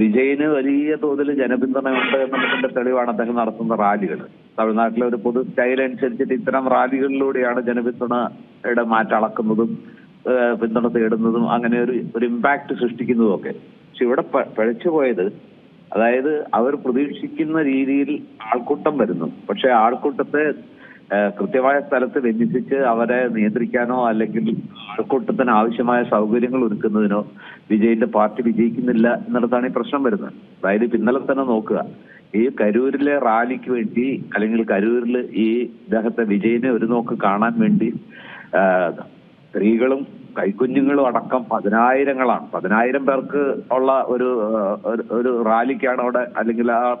വിജയിന് വലിയ തോതിൽ ജനപിന്തുണയുണ്ട് എന്നുള്ളതിന്റെ തെളിവാണ് അദ്ദേഹം നടത്തുന്ന റാലികൾ. തമിഴ്നാട്ടിലെ ഒരു പൊതു സ്റ്റൈൽ അനുസരിച്ചിട്ട് ഇത്തരം റാലികളിലൂടെയാണ് ജനപിന്തുണയുടെ മാറ്റം അളക്കുന്നതും പിന്തുണ തേടുന്നതും അങ്ങനെ ഒരു ഒരു ഇമ്പാക്ട് സൃഷ്ടിക്കുന്നതും ഒക്കെ പക്ഷെ ഇവിടെ പഴച്ചു പോയത് അതായത് അവർ പ്രതീക്ഷിക്കുന്ന രീതിയിൽ ആൾക്കൂട്ടം വരുന്നു. പക്ഷെ ആൾക്കൂട്ടത്തെ കൃത്യമായ സ്ഥലത്ത് വിന്യസിച്ച് അവരെ നിയന്ത്രിക്കാനോ അല്ലെങ്കിൽ ആൾക്കൂട്ടത്തിന് ആവശ്യമായ സൗകര്യങ്ങൾ ഒരുക്കുന്നതിനോ വിജയിന്റെ പാർട്ടി വിജയിക്കുന്നില്ല എന്നിടത്താണ് ഈ പ്രശ്നം വരുന്നത്. അതായത് ഇന്നലെ തന്നെ നോക്കുക. ഈ കരൂരിലെ റാലിക്ക് വേണ്ടി അല്ലെങ്കിൽ കരൂരിൽ ഈ ഇദ്ദേഹത്തെ വിജയിനെ ഒരു നോക്ക് കാണാൻ വേണ്ടി സ്ത്രീകളും കൈക്കുഞ്ഞുങ്ങളും അടക്കം പതിനായിരങ്ങളാണ്. പതിനായിരം പേർക്ക് ഉള്ള ഒരു- ഒരു റാലിക്കാണ് അവിടെ അല്ലെങ്കിൽ ആ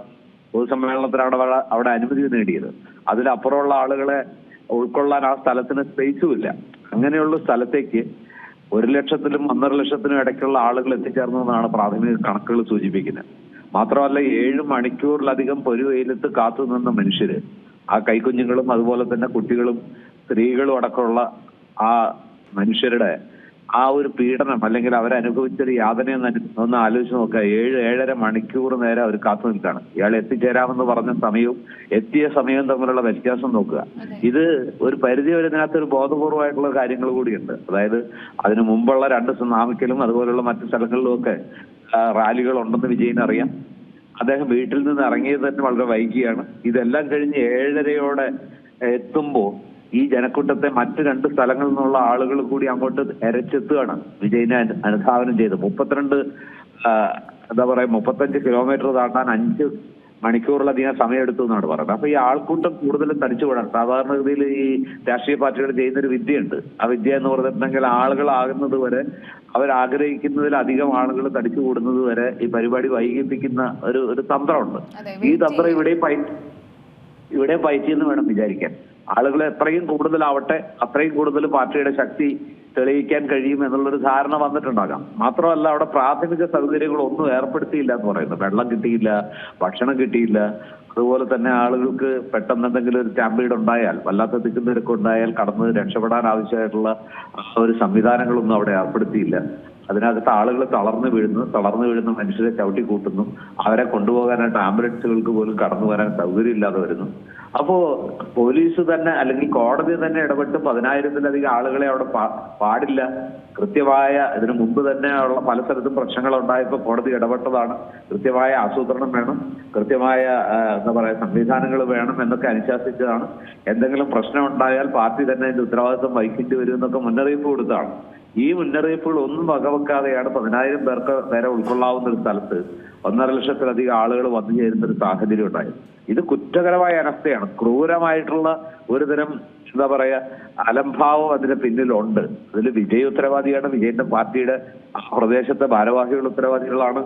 പൊതുസമ്മേളനത്തിനാണ് അവിടെ അവിടെ അനുമതി നേടിയത്. അതിലപ്പുറമുള്ള ആളുകളെ ഉൾക്കൊള്ളാൻ ആ സ്ഥലത്തിന് സ്പേസും ഇല്ല അങ്ങനെയുള്ള സ്ഥലത്തേക്ക് ഒരു ലക്ഷത്തിലും ഒന്നര ലക്ഷത്തിനും ഇടയ്ക്കുള്ള ആളുകൾ എത്തിച്ചേർന്നതെന്നാണ് പ്രാഥമിക കണക്കുകൾ സൂചിപ്പിക്കുന്നത്. മാത്രമല്ല ഏഴ് മണിക്കൂറിലധികം പൊരുവെയിലത്ത് കാത്തു നിന്ന മനുഷ്യര് ആ കൈക്കുഞ്ഞുങ്ങളും അതുപോലെ തന്നെ കുട്ടികളും സ്ത്രീകളും അടക്കമുള്ള ആ മനുഷ്യരുടെ ആ ഒരു പീഡനം അല്ലെങ്കിൽ അവരനുഭവിച്ചൊരു അനു- ഒന്ന് ആലോചിച്ച് നോക്കുക. ഏഴ് ഏഴര മണിക്കൂർ നേരം അവർ കാത്തു നിൽക്കുകയാണ്. ഇയാൾ എത്തിച്ചേരാമെന്ന് പറഞ്ഞ സമയവും എത്തിയ സമയവും തമ്മിലുള്ള വ്യത്യാസം നോക്കുക. ഇത് ഒരു പരിധി വരെ ഒരു ബോധപൂർവമായിട്ടുള്ള കാര്യങ്ങൾ കൂടിയുണ്ട്. അതായത് അതിനു മുമ്പുള്ള രണ്ട് സുനാമിക്കലും അതുപോലുള്ള മറ്റു സ്ഥലങ്ങളിലും ഒക്കെ റാലികൾ ഉണ്ടെന്ന് വിജയൻ അറിയാം. അദ്ദേഹം വീട്ടിൽ നിന്ന് ഇറങ്ങിയത് തന്നെ വളരെ വൈകിയാണ്. ഇതെല്ലാം കഴിഞ്ഞ് ഏഴരയോടെ എത്തുമ്പോ ഈ ജനക്കൂട്ടത്തെ മറ്റു രണ്ട് സ്ഥലങ്ങളിൽ നിന്നുള്ള ആളുകൾ കൂടി അങ്ങോട്ട് എരച്ചെത്തുകയാണ്. വിജയിനെ അനു- അനുധാവനം ചെയ്ത്. മുപ്പത്തിരണ്ട് എന്താ പറയാ മുപ്പത്തഞ്ച് കിലോമീറ്റർ താണ്ടാൻ അഞ്ച് മണിക്കൂറിലധികം സമയമെടുത്തു എന്നാണ് പറയുന്നത്. അപ്പൊ ഈ ആൾക്കൂട്ടം കൂടുതലും തടിച്ചുകൂടാൻ സാധാരണഗതിയിൽ ഈ രാഷ്ട്രീയ പാർട്ടികൾ ചെയ്യുന്ന ഒരു വിദ്യയുണ്ട്. ആ വിദ്യ എന്ന് പറഞ്ഞിട്ടുണ്ടെങ്കിൽ ആളുകളാകുന്നത് വരെ അവർ ആഗ്രഹിക്കുന്നതിലധികം ആളുകൾ തടിച്ചു കൂടുന്നത് വരെ ഈ പരിപാടി വൈകിപ്പിക്കുന്ന ഒരു ഒരു തന്ത്രമുണ്ട്. ഈ തന്ത്രം ഇവിടെ പയ ഇവിടെ പയറ്റിയെന്ന് വേണം വിചാരിക്കാൻ. ആളുകൾ എത്രയും കൂടുതലാവട്ടെ അത്രയും കൂടുതൽ പാർട്ടിയുടെ ശക്തി തെളിയിക്കാൻ കഴിയും എന്നുള്ളൊരു ധാരണ വന്നിട്ടുണ്ടാകാം. മാത്രമല്ല അവിടെ പ്രാഥമിക സൗകര്യങ്ങളൊന്നും ഏർപ്പെടുത്തിയില്ല എന്ന് പറയുന്നത്. വെള്ളം കിട്ടിയില്ല ഭക്ഷണം കിട്ടിയില്ല അതുപോലെ തന്നെ ആളുകൾക്ക് പെട്ടെന്ന് എന്തെങ്കിലും ഒരു സ്റ്റാമ്പീഡ് ഉണ്ടായാൽ വല്ലാത്ത തിക്കുന്നിരക്ക് ഉണ്ടായാൽ കടന്ന് രക്ഷപ്പെടാൻ ആവശ്യമായിട്ടുള്ള ഒരു സംവിധാനങ്ങളൊന്നും അവിടെ ഏർപ്പെടുത്തിയില്ല. അതിനകത്ത് ആളുകൾ തളർന്നു വീഴുന്നു. തളർന്നു വീഴുന്ന മനുഷ്യരെ ചവിട്ടി കൂട്ടുന്നു. അവരെ കൊണ്ടുപോകാനായിട്ട് ആംബുലൻസുകൾക്ക് പോലും കടന്നു വരാൻ സൗകര്യമില്ലാതെ വരുന്നു. അപ്പോ പോലീസ് തന്നെ അല്ലെങ്കിൽ കോടതി തന്നെ ഇടപെട്ട് പതിനായിരത്തിലധികം ആളുകളെ അവിടെ പാടില്ല. കൃത്യമായ ഇതിനു മുമ്പ് തന്നെ ഉള്ള പല സ്ഥലത്തും പ്രശ്നങ്ങൾ ഉണ്ടായപ്പോൾ കോടതി ഇടപെട്ടതാണ്. കൃത്യമായ ആസൂത്രണം വേണം. കൃത്യമായ എന്താ പറയാ സംവിധാനങ്ങൾ വേണം എന്നൊക്കെ അനുശാസിച്ചതാണ്. എന്തെങ്കിലും പ്രശ്നം ഉണ്ടായാൽ പാർട്ടി തന്നെ അതിന്റെ ഉത്തരവാദിത്വം വഹിക്കേണ്ടി വരും എന്നൊക്കെ മുന്നറിയിപ്പ് കൊടുത്താണ്. ഈ മുന്നറിയിപ്പുകൾ ഒന്നും വകവെക്കാതെയാണ് പതിനായിരം പേർക്ക് നേരെ ഉൾക്കൊള്ളാവുന്ന ഒരു സ്ഥലത്ത് ഒന്നര ലക്ഷത്തിലധികം ആളുകൾ വന്നു ചേരുന്ന ഒരു സാഹചര്യം ഉണ്ടായത്. ഇത് കുറ്റകരമായ അനസ്ഥയാണ് ക്രൂരമായിട്ടുള്ള ഒരുതരം എന്താ പറയാ അലംഭാവം അതിന് പിന്നിലുണ്ട്. അതിൽ വിജയ് ഉത്തരവാദിയാണ്. വിജയന്റെ പാർട്ടിയുടെ പ്രദേശത്തെ ഭാരവാഹികൾ ഉത്തരവാദികളാണ്.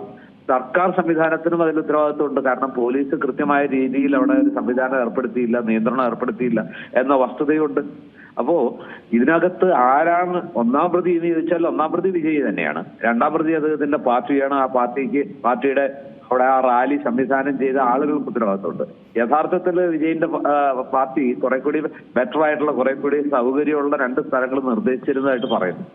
സർക്കാർ സംവിധാനത്തിനും അതിൽ ഉത്തരവാദിത്വമുണ്ട്. കാരണം പോലീസ് കൃത്യമായ രീതിയിൽ അവിടെ ഒരു സംവിധാനം ഏർപ്പെടുത്തിയില്ല നിയന്ത്രണം ഏർപ്പെടുത്തിയില്ല എന്ന വസ്തുതയുണ്ട്. അപ്പോ ഇതിനകത്ത് ആരാണ് ഒന്നാം പ്രതി എന്ന് ചോദിച്ചാൽ ഒന്നാം പ്രതി വിജയ് തന്നെയാണ്. രണ്ടാം പ്രതി അദ്ദേഹത്തിന്റെ പാർട്ടിയാണ്. ആ പാർട്ടിക്ക് പാർട്ടിയുടെ അവിടെ ആ റാലി സംവിധാനം ചെയ്ത ആളുകൾക്ക് ഉത്തരവാദിത്തമുണ്ട്. യഥാർത്ഥത്തിൽ വിജയിന്റെ പാർട്ടി കുറെ കൂടി ബെറ്റർ ആയിട്ടുള്ള കുറെ കൂടി സൗകര്യമുള്ള രണ്ട് സ്ഥലങ്ങൾ നിർദ്ദേശിച്ചിരുന്നതായിട്ട് പറയുന്നു.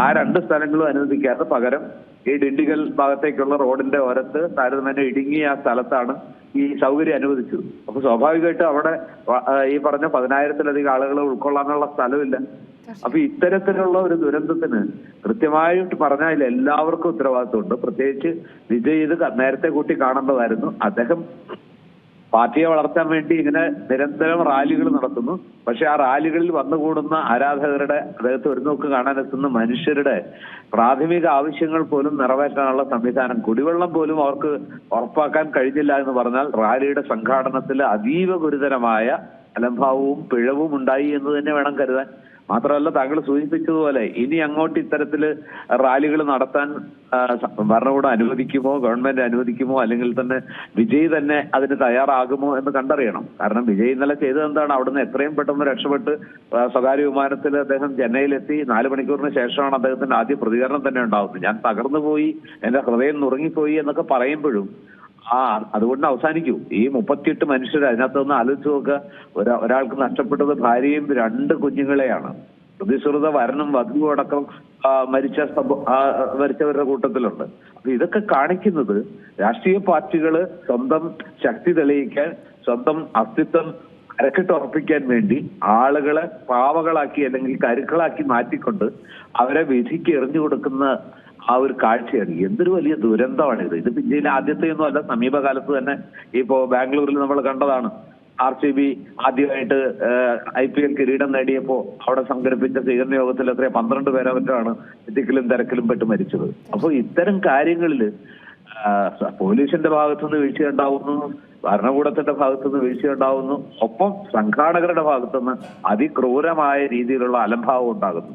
ആ രണ്ട് സ്ഥലങ്ങളും അനുവദിക്കാതെ പകരം ഈ ഡിണ്ടിഗൽ ഭാഗത്തേക്കുള്ള റോഡിന്റെ ഓരത്ത് താരതമ്യേന ഇടുങ്ങിയ ആ സ്ഥലത്താണ് ഈ സൗകര്യം അനുവദിച്ചത്. അപ്പൊ സ്വാഭാവികമായിട്ട് അവിടെ ഈ പറഞ്ഞ പതിനായിരത്തിലധികം ആളുകളെ ഉൾക്കൊള്ളാനുള്ള സ്ഥലമില്ല. അപ്പൊ ഇത്തരത്തിലുള്ള ഒരു ദുരന്തത്തിന് കൃത്യമായിട്ട് പറഞ്ഞാൽ എല്ലാവർക്കും ഉത്തരവാദിത്വമുണ്ട് പ്രത്യേകിച്ച് വിജയ് ഇത് നേരത്തെ കൂട്ടി കാണേണ്ടതായിരുന്നു അദ്ദേഹം പാർട്ടിയെ വളർത്താൻ വേണ്ടി ഇങ്ങനെ നിരന്തരം റാലികൾ നടത്തുന്നു. പക്ഷെ ആ റാലികളിൽ വന്നുകൂടുന്ന ആരാധകരുടെ അദ്ദേഹത്തെ ഒരു നോക്ക് കാണാനെത്തുന്ന മനുഷ്യരുടെ പ്രാഥമിക ആവശ്യങ്ങൾ പോലും നിറവേറ്റാനുള്ള സംവിധാനം കുടിവെള്ളം പോലും അവർക്ക് ഉറപ്പാക്കാൻ കഴിഞ്ഞില്ല എന്ന് പറഞ്ഞാൽ റാലിയുടെ സംഘാടനത്തിൽ അതീവ ഗുരുതരമായ അലംഭാവവും പിഴവും ഉണ്ടായി എന്ന് തന്നെ വേണം കരുതാൻ. മാത്രമല്ല താങ്കൾ സൂചിപ്പിച്ചതുപോലെ ഇനി അങ്ങോട്ട് ഇത്തരത്തിൽ റാലികൾ നടത്താൻ ഭരണകൂടം അനുവദിക്കുമോ ഗവൺമെന്റ് അനുവദിക്കുമോ അല്ലെങ്കിൽ തന്നെ വിജയ് തന്നെ അതിന് തയ്യാറാകുമോ എന്ന് കണ്ടറിയണം. കാരണം വിജയ് ഇന്നലെ ചെയ്തത് എന്താണ്? അവിടുന്ന് എത്രയും പെട്ടെന്ന് രക്ഷപ്പെട്ട് സ്വകാര്യ വിമാനത്തിൽ അദ്ദേഹം ചെന്നൈയിലെത്തി. നാല് മണിക്കൂറിന് ശേഷമാണ് അദ്ദേഹത്തിന്റെ ആദ്യ പ്രതികരണം തന്നെ ഉണ്ടാവുന്നത് ഞാൻ തകർന്നു പോയി എന്റെ ഹൃദയം നുറുങ്ങിപ്പോയി എന്നൊക്കെ പറയുമ്പോഴും ആ അതുകൊണ്ട് അവസാനിക്കും. ഈ മുപ്പത്തിയെട്ട് മനുഷ്യർ അതിനകത്ത് ഒന്ന് ആലോചിച്ച് നോക്കുക ഒരാ- ഒരാൾക്ക് നഷ്ടപ്പെട്ടത് ഭാര്യയും രണ്ട് കുഞ്ഞുങ്ങളെയാണ്. പ്രതിശ്രുത വരണം വധുവും അടക്കം മരിച്ച മരിച്ചവരുടെ കൂട്ടത്തിലുണ്ട്. അപ്പൊ ഇതൊക്കെ കാണിക്കുന്നത് രാഷ്ട്രീയ പാർട്ടികൾ സ്വന്തം ശക്തി തെളിയിക്കാൻ സ്വന്തം അസ്തിത്വം അരക്കിട്ടുറപ്പിക്കാൻ വേണ്ടി ആളുകളെ പാവകളാക്കി അല്ലെങ്കിൽ കരുക്കളാക്കി മാറ്റിക്കൊണ്ട് അവരെ വിധിക്ക് എറിഞ്ഞു കൊടുക്കുന്ന ആ ഒരു കാഴ്ചയാണ്. എന്തൊരു വലിയ ദുരന്തമാണ് ഇത് ഇന്ത്യയിലെ ആദ്യത്തെ ഒന്നും അല്ല. സമീപകാലത്ത് തന്നെ ഇപ്പോ ബാംഗ്ലൂരിൽ നമ്മൾ കണ്ടതാണ്. ആർ സി ബി ആദ്യമായിട്ട് ഐ പി എൽ കിരീടം നേടിയപ്പോ അവിടെ സംഘടിപ്പിച്ച സ്വീകരണ യോഗത്തിൽ എത്രയോ പന്ത്രണ്ട് പേരെ മറ്റാണ് തിക്കിലും തിരക്കിലും പെട്ട് മരിച്ചത്. അപ്പോൾ ഇത്തരം കാര്യങ്ങളിൽ പോലീസിന്റെ ഭാഗത്തുനിന്ന് വീഴ്ച ഉണ്ടാവുന്നു ഭരണകൂടത്തിന്റെ ഭാഗത്തുനിന്ന് വീഴ്ച ഉണ്ടാവുന്നു ഒപ്പം സംഘാടകരുടെ ഭാഗത്തുനിന്ന് അതിക്രൂരമായ രീതിയിലുള്ള അലംഭാവം ഉണ്ടാകുന്നു.